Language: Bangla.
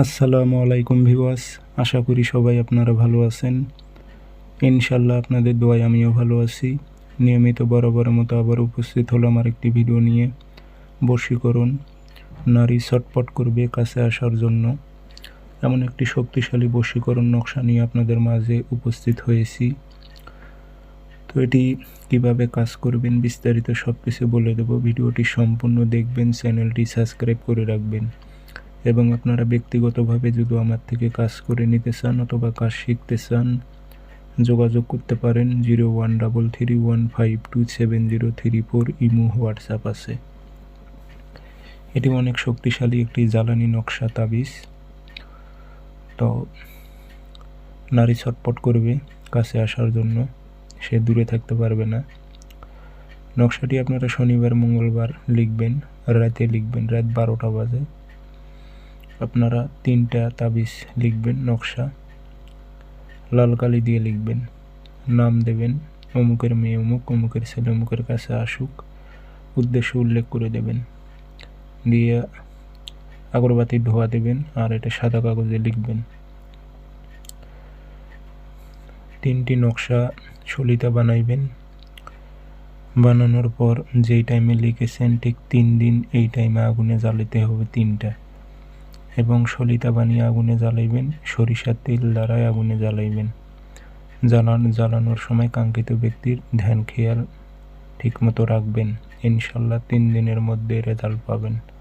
আসসালামু আলাইকুম ভিওয়াস আশা করি সবাই আপনারা ভালো আছেন। ইনশাল্লাহ আপনাদের দোয়ায় আমিও ভালো আছি। নিয়মিত বরাবর মতো আবার উপস্থিত হলাম আর একটি ভিডিও নিয়ে। বশীকরণ নারী ছটপট করবে কাছে আসার জন্য। এমন একটি শক্তিশালী বশীকরণ নকশা নিয়ে আপনাদের মাঝে উপস্থিত হয়েছি। তো এটি কীভাবে কাজ করবেন বিস্তারিত সব কিছু বলে দেব। ভিডিওটি সম্পূর্ণ দেখবেন, চ্যানেলটি সাবস্ক্রাইব করে রাখবেন। এবং আপনারা ব্যক্তিগতভাবে যদি আমার থেকে কাজ করে নিতে চান অথবা কাজ শিখতে চান, যোগাযোগ করতে পারেন zero one double three one five two seven zero three four imo WhatsApp আছে। এটি অনেক শক্তিশালী একটি জ্বালানি নকশা তাবিজ। তো নারী ছটপট করবে কাছে আসার জন্য, সে দূরে থাকতে পারবে না। নকশাটি আপনারা শনিবার, মঙ্গলবার লিখবেন, রাতে লিখবেন, রাত বারোটা বাজে। আপনারা তিনটা তাবিজ লিখবেন, নকশা। লাল কালি দিয়ে লিখবেন। নাম দেবেন, অমুকের মেয়ে অমুক, অমুকের ছেলে অমুকের কাছে আসুক। উদ্দেশ্য উল্লেখ করে দেবেন। দিয়ে আগরবাতি ধোয়া দেবেন আর এটা সাদা কাগজে লিখবেন। তিনটি নকশা সলিতা বানাইবেন। বানানোর পর যেই টাইমে লিখেছেন, ঠিক তিন দিন এই টাইমে আগুনে জ্বালাতে হবে তিনটা। এবং সলিতা বানিয়ে আগুনে জ্বালাইবেন, সরিষার তেল দ্বারাই আগুনে জ্বালাইবেন। জ্বালান, জ্বালানোর সময় কাঙ্ক্ষিত ব্যক্তির ধ্যান, খেয়াল ঠিকমতো রাখবেন। ইনশাল্লাহ তিন দিনের মধ্যে রেজাল্ট পাবেন।